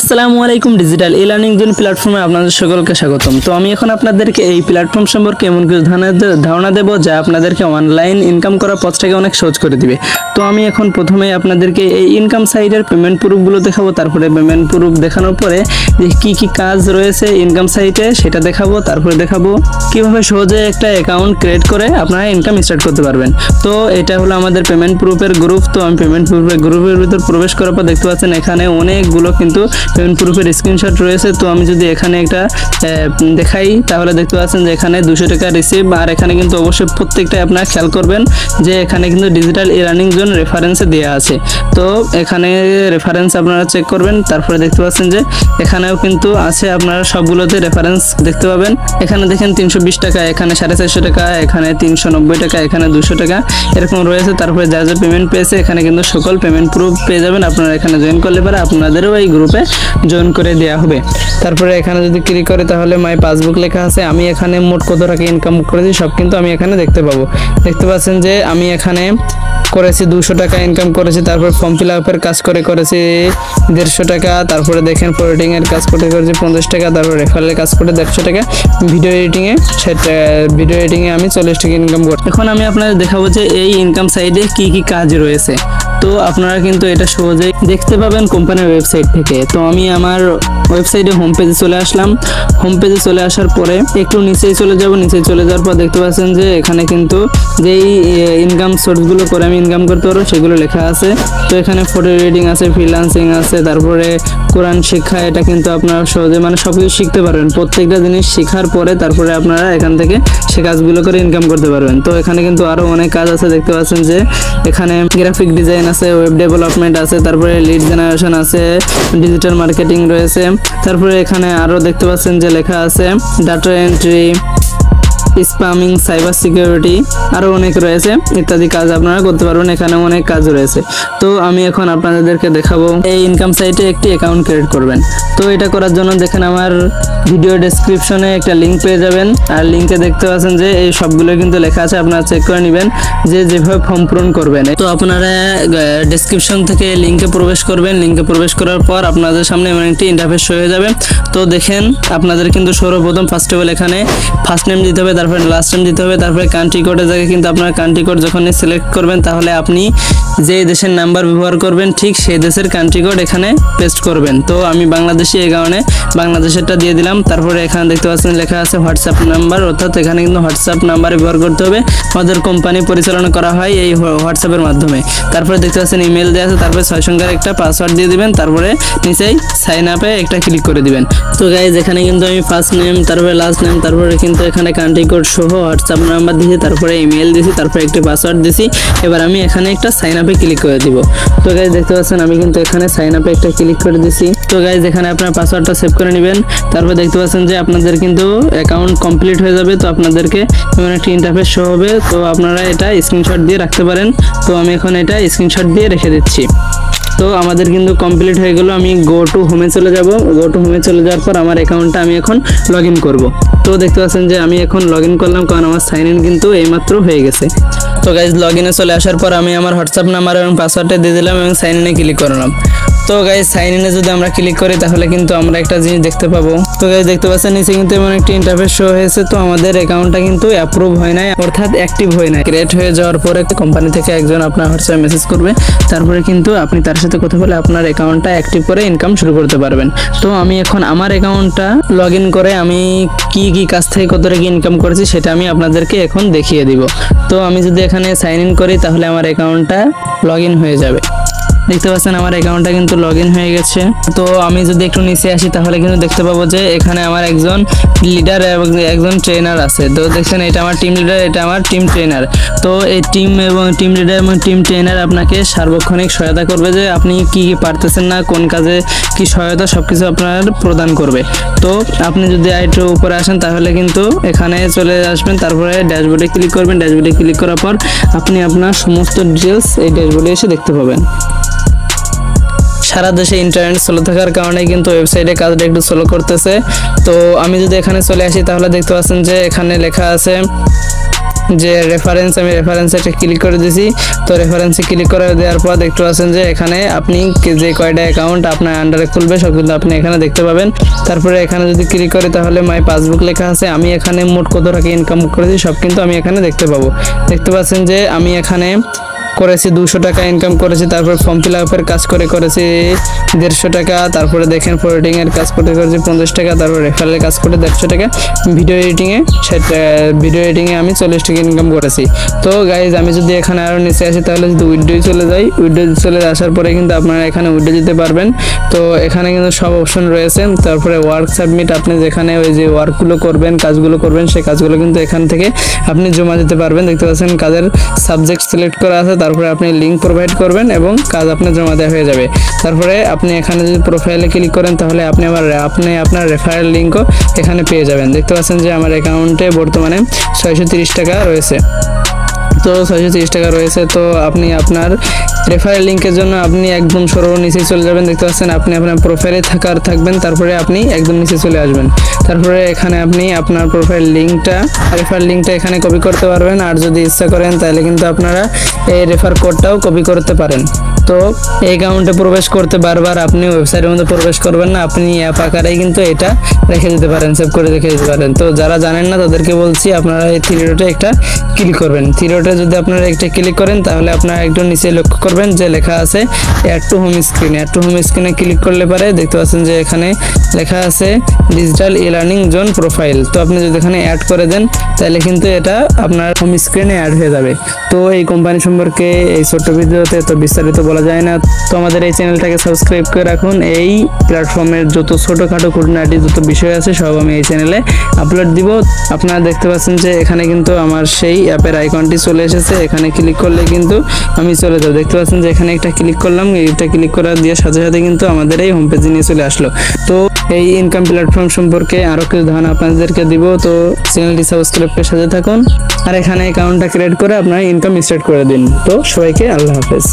আসসালামু আলাইকুম digital e learning zone প্ল্যাটফর্মে আপনাদের সকলকে স্বাগতম। তো আমি এখন আপনাদেরকে এই প্ল্যাটফর্ম সম্পর্কে এমন কিছু ধারণা দেবো যা আপনাদেরকে অনলাইন ইনকাম করার পথটাকে অনেক সহজ করে দিবে। তো আমি এখন প্রথমে আপনাদেরকে এই ইনকাম সাইটের পেমেন্ট প্রুফগুলো দেখাবো, তারপরে পেমেন্ট প্রুফ দেখানোর পরে যে কী কী কাজ রয়েছে ইনকাম সাইটে সেটা দেখাবো, তারপরে দেখাবো কীভাবে সহজে একটা অ্যাকাউন্ট ক্রিয়েট করে আপনারা ইনকাম স্টার্ট করতে পারবেন। তো এটা হলো আমাদের পেমেন্ট প্রুফের গ্রুপ তো আমি পেমেন্ট প্রুফের গ্রুপের ভিতর প্রবেশ করার পর দেখতে পাচ্ছেন এখানে অনেকগুলো কিন্তু পেমেন্ট প্রুফের স্ক্রিনশট রয়েছে, তো আমি যদি এখানে একটা দেখাই, তাহলে দেখতে পাচ্ছেন যে এখানে দুশো টাকা রিসিভ আর এখানে কিন্তু অবশ্যই প্রত্যেকটাই আপনারা খেয়াল করবেন যে এখানে কিন্তু ডিজিটাল ই লার্নিং জোন রেফারেন্সে দেওয়া আছে। তো এখানে রেফারেন্স আপনারা চেক করবেন, তারপরে দেখতে পাচ্ছেন যে এখানেও কিন্তু আছে আপনারা সবগুলোতে রেফারেন্স দেখতে পাবেন। এখানে দেখেন তিনশো বিশ টাকা, এখানে সাড়ে চারশো টাকা, এখানে তিনশো নব্বই টাকা, এখানে দুশো টাকা, এরকম রয়েছে। তারপরে যা যা পেমেন্ট পেয়েছে, এখানে কিন্তু সকল পেমেন্ট প্রুফ পেয়ে যাবেন। আপনারা এখানে জয়েন করলে পারে আপনাদেরও এই গ্রুপে জয়েন করে দেওয়া হবে। তারপরে এখানে যদি ক্লিক করে তাহলে মাই পাসবুক লেখা আছে, আমি এখানে মোট কত টাকা ইনকাম করেছি সব কিন্তু আমি এখানে দেখতে পাবো। দেখতে পাচ্ছেন যে আমি এখানে করেছি দুশো টাকা ইনকাম করেছি, তারপর ফর্ম ফিল আপের কাজ করে করেছি দেড়শো টাকা, তারপরে দেখেন এর কাজ করতে করেছি পঞ্চাশ টাকা, তারপর রেফারেলের কাজ করে দেড়শো টাকা ভিডিও এডিটিংয়ে সেটা ভিডিও এডিটিংয়ে আমি চল্লিশ টাকা ইনকাম করি এখন আমি আপনাদের দেখাবো যে এই ইনকাম সাইডে কি কি কাজ রয়েছে। তো আপনারা কিন্তু এটা সহজেই দেখতে পাবেন কোম্পানির ওয়েবসাইট থেকে। তো আমি আমার ওয়েবসাইটে হোম পেজে চলে আসলাম। হোম পেজে চলে আসার পরে একটু নিচেই চলে যাব। নিচে চলে যাওয়ার পর দেখতে পাচ্ছেন যে এখানে কিন্তু যেই ইনকাম সোর্সগুলো করে আমি ইনকাম করতে পারব, সেগুলো লেখা আছে। তো এখানে ফটো এডিটিং আছে ফ্রিলান্সিং আছে, তারপরে কোরআন শিক্ষা, এটা কিন্তু আপনারা সহজে মানে সব কিছু শিখতে পারবেন। প্রত্যেকটা জিনিস শেখার পরে তারপরে আপনারা এখান থেকে সে কাজগুলো করে ইনকাম করতে পারবেন। তো এখানে কিন্তু আরও অনেক কাজ আছে। দেখতে পাচ্ছেন যে এখানে গ্রাফিক ডিজাইন আছে ওয়েব ডেভেলপমেন্ট আছে, তারপরে লিড জেনারেশন আছে ডিজিটাল মার্কেটিং রয়েছে, তারপরে এখানে আরও দেখতে পাচ্ছেন যে লেখা আছে data entry spamming cyber security আরও অনেক রয়েছে, ইত্যাদি কাজ আপনারা করতে পারবেন এখানে অনেক কাজ রয়েছে। তো আমি এখন আপনাদেরকে দেখাবো, এই ইনকাম সাইটে একটি অ্যাকাউন্ট ক্রিয়েট করবেন। তো এটা করার জন্য দেখেন আমার ভিডিও ডেসক্রিপশনে একটা লিঙ্ক পেয়ে যাবেন। আর লিঙ্কে দেখতে পাচ্ছেন যে এই সবগুলো কিন্তু লেখা আছে, আপনারা চেক করে নেবেন যে যেভাবে ফর্ম পূরণ করবেন। তো আপনারা ডেসক্রিপশন থেকে লিঙ্কে প্রবেশ করবেন। লিঙ্কে প্রবেশ করার পর আপনাদের সামনে এমন একটি ইন্টারফেস হয়ে যাবে। তো দেখেন, আপনাদের কিন্তু সর্বপ্রথম ফার্স্ট অফ অল এখানে ফার্স্ট নেম দিতে হবে, তারপরে লাস্ট নেম দিতে হবে, তারপরে কান্ট্রি কোডের জায়গায় কিন্তু আপনার কান্ট্রি কোড যখন সিলেক্ট করবেন, তাহলে আপনি যে দেশের নাম্বার ব্যবহার করবেন, ঠিক সেই দেশের কান্ট্রি কোড এখানে পেস্ট করবেন। তো আমি বাংলাদেশি এই কারণে বাংলাদেশেরটা দিয়ে দিলাম। তারপরে এখানে দেখতে পাচ্ছেন লেখা আছে হোয়াটসঅ্যাপ নাম্বার অর্থাৎ এখানে কিন্তু হোয়াটসঅ্যাপ নাম্বার ব্যবহার করতে হবে। আমাদের কোম্পানি পরিচালনা করা হয় এই হোয়াটসঅ্যাপের মাধ্যমে। তারপরে দেখতে পাচ্ছেন ইমেল দেওয়া আছে, তারপরে ছয় সংখ্যার একটা পাসওয়ার্ড দিয়ে দিবেন, তারপরে নিচেই সাইন আপে একটা ক্লিক করে দিবেন। তো গাইজ এখানে কিন্তু আমি ফার্স্ট নেম তারপরে লাস্ট নেম তারপরে কিন্তু এখানে কান্ট্রি কোড সহ হোয়াটসঅ্যাপ নাম্বার দিয়েছি, তারপরে ইমেল দিয়েছি, তারপরে একটি পাসওয়ার্ড দিয়েছি। এবার আমি এখানে একটা সাইন আপে ক্লিক করে দিব। তো গাইজ দেখতে পাচ্ছেন আমি কিন্তু এখানে সাইন আপে একটা ক্লিক করে দিছি তো গাইজ এখানে আপনার পাসওয়ার্ডটা সেভ করে নেবেন। তারপর দেখতে পাচ্ছেন যে আপনাদের কিন্তু অ্যাকাউন্ট কমপ্লিট হয়ে যাবে, তো আপনাদেরকে এমন একটি ইন্টারফেস শো হবে। তো আপনারা এটা স্ক্রিনশট দিয়ে রাখতে পারেন। তো আমি এখন এটা স্ক্রিনশট দিয়ে রেখে দিচ্ছি। তো আমাদের কিন্তু কমপ্লিট হয়ে গেল, আমি গো টু হোমে চলে যাব। গো টু হোমে চলে যাওয়ার পর আমার অ্যাকাউন্টটা আমি এখন লগ ইন করব। তো দেখতে পাচ্ছেন যে আমি এখন লগ ইন করলাম, কারণ আমার সাইন ইন কিন্তু এইমাত্র হয়ে গেছে। তো গাইজ লগ ইনে চলে আসার পর আমি আমার হোয়াটসঅ্যাপ নাম্বার এবং পাসওয়ার্ডটা দিয়ে দিলাম এবং সাইন ইনে ক্লিক করলাম তো গাইজ সাইন ইনে যদি আমরা ক্লিক করি, তাহলে কিন্তু আমরা একটা জিনিস দেখতে পাবো। তো গাইজ দেখতে পাচ্ছেন, নিচে কিন্তু এমন একটি ইন্টারফেস শো হয়েছে। তো আমাদের অ্যাকাউন্টটা কিন্তু অ্যাপ্রুভ হয় নাই, অর্থাৎ অ্যাক্টিভ হয় নাই। ক্রিয়েট হয়ে যাওয়ার পরে কোম্পানি থেকে একজন আপনার হোয়াটসঅ্যাপ মেসেজ করবে। তারপরে কিন্তু আপনি তার সাথে কথা বলে আপনার অ্যাকাউন্টটা অ্যাক্টিভ করে ইনকাম শুরু করতে পারবেন। তো আমি এখন আমার অ্যাকাউন্টটা লগ ইন করে আমি কি কি কাজ থেকে কত টাকা ইনকাম করেছি, সেটা আমি আপনাদেরকে এখন দেখিয়ে দিব। তো আমি যদি এখানে সাইন ইন করি, তাহলে আমার অ্যাকাউন্টটা লগ ইন হয়ে যাবে। দেখতে পাচ্ছেন আমার অ্যাকাউন্টটা কিন্তু লগ হয়ে গেছে। তো আমি যদি একটু নিচে আসি, তাহলে কিন্তু দেখতে পাবো যে এখানে আমার একজন লিডার এবং একজন ট্রেনার আছে। তো দেখছেন, এটা আমার টিম লিডার এটা আমার টিম ট্রেনার তো এই টিম এবং টিম লিডার এবং টিম ট্রেনার আপনাকে সার্বক্ষণিক সহায়তা করবে যে আপনি কি কি পারতেছেন না, কোন কাজে কি সহায়তা সব কিছু আপনার প্রদান করবে। তো আপনি যদি একটু উপরে আসেন, তাহলে কিন্তু এখানে চলে আসবেন, তারপরে ড্যাশবোর্ডে ক্লিক করবেন। ড্যাশবোর্ডে ক্লিক করার পর আপনি আপনার সমস্ত ডিটেলস এই ড্যাশবোর্ডে এসে দেখতে পাবেন। সারা দেশে ইন্টারনেট স্লো থাকার কারণে কিন্তু ওয়েবসাইটে কাজটা একটু স্লো করতেছে। তো আমি যদি এখানে চলে আসি, তাহলে দেখতে পাচ্ছেন যে এখানে লেখা আছে যে রেফারেন্স আমি রেফারেন্সে একটা ক্লিক করে দিয়েছি তো রেফারেন্সে ক্লিক করে দেওয়ার পর দেখতে পাচ্ছেন যে এখানে আপনি যে কয়টা অ্যাকাউন্ট আপনার আন্ডারে খুলবে, সব কিন্তু আপনি এখানে দেখতে পাবেন। তারপরে এখানে যদি ক্লিক করি, তাহলে মাই পাসবুক লেখা আছে, আমি এখানে মোট কত টাকা ইনকাম করেছি, সব কিন্তু আমি এখানে দেখতে পাবো। দেখতে পাচ্ছেন যে আমি এখানে করেছি, দুশো টাকা ইনকাম করেছি, তারপর ফর্ম ফিল আপের কাজ করে করেছি, দেড়শো টাকা, তারপরে দেখেন এর কাজ করে করেছি, পঞ্চাশ টাকা, তারপর রেফারেলের কাজ করে দেড়শো টাকা ভিডিও এডিটিংয়ে সেটা ভিডিও এডিটিংয়ে আমি চল্লিশ টাকা ইনকাম করেছি। তো গাইজ আমি যদি এখানে আরও নিচে আসি, তাহলে যদি উইডোয় চলে যাই উইডো চলে আসার পরে কিন্তু আপনারা এখানে উইডো দিতে পারবেন। তো এখানে কিন্তু সব অপশন রয়েছে, তারপরে ওয়ার্ক সাবমিট আপনি যেখানে ওই যে ওয়ার্কগুলো করবেন, কাজগুলো করবেন, সেই কাজগুলো কিন্তু এখান থেকে আপনি জমা দিতে পারবেন। দেখতে পাচ্ছেন, কাজের সাবজেক্ট সিলেক্ট করা আছে তারপরে আপনি লিঙ্ক প্রোভাইড করবেন এবং কাজ আপনার জমা দেওয়া হয়ে যাবে। তারপরে আপনি এখানে যদি প্রোফাইলে ক্লিক করেন, তাহলে আপনি আমার আপনি আপনার রেফারেল লিঙ্কও এখানে পেয়ে যাবেন। দেখতে পাচ্ছেন যে আমার অ্যাকাউন্টে বর্তমানে ছয়শো টাকা রয়েছে। তো ছয়শো তিরিশ টাকা রয়েছে। তো আপনি আপনার রেফারেল লিঙ্কের জন্য আপনি একদম সরল নিচে চলে যাবেন। দেখতে পাচ্ছেন, আপনি আপনার প্রোফাইলে থাকার থাকবেন, তারপরে আপনি একদম নিচে চলে আসবেন। তারপরে এখানে আপনি আপনার প্রোফাইল লিঙ্কটা রেফার লিঙ্কটা এখানে কপি করতে পারবেন। আর যদি ইচ্ছা করেন, তাহলে কিন্তু আপনারা এই রেফার কোডটাও কপি করতে পারেন। তো এই অ্যাকাউন্টে প্রবেশ করতে বারবার আপনি ওয়েবসাইটের মধ্যে প্রবেশ করবেন না। আপনি অ্যাপ আকারেই কিন্তু এটা রেখে দিতে পারেন সেভ করে রেখে দিতে পারেন। তো যারা জানেন না, তাদেরকে বলছি, আপনারা এই থ্রি একটা ক্লিক করবেন। থ্রি যদি আপনারা একটা ক্লিক করেন, তাহলে আপনারা একটু নিচে লক্ষ্য করবেন যে লেখা আছে add to home screen add to home স্ক্রিনে ক্লিক করলে পারে দেখতে পাচ্ছেন যে এখানে লেখা আছে digital e learning zone profile তো আপনি যদি এখানে অ্যাড করে দেন, তাহলে কিন্তু এটা আপনার হোম স্ক্রিনে অ্যাড হয়ে যাবে। তো এই কোম্পানি সম্পর্কে এই ছোট্ট ভিডিওতে তো বিস্তারিত বলা যায় না। তো আমাদের এই চ্যানেলটাকে সাবস্ক্রাইব করে রাখুন। এই প্ল্যাটফর্মের যত ছোটোখাটো খুঁটিনাটি, যত বিষয় আছে, সব আমি এই চ্যানেলে আপলোড দিব। আপনারা দেখতে পাচ্ছেন যে এখানে কিন্তু আমার সেই অ্যাপের আইকনটি চলে এসেছে, এখানে ক্লিক করলে কিন্তু আমি চলে যাব। দেখতে পাচ্ছেন যে এখানে একটা ক্লিক করলাম, এইটা ক্লিক করার দিয়ে সাথে সাথে কিন্তু আমাদের এই হোম পেজে নিয়ে চলে আসলো। তো এই ইনকাম প্ল্যাটফর্ম সম্পর্কে আরও কিছু ধারণা আপনাদেরকে দিব, তো চ্যানেলটি সাবস্ক্রাইব করে সাথে থাকুন। আর এখানে অ্যাকাউন্টটা ক্রিয়েট করে আপনারা ইনকাম স্টার্ট করে দিন। তো সবাইকে আল্লাহ হাফেজ।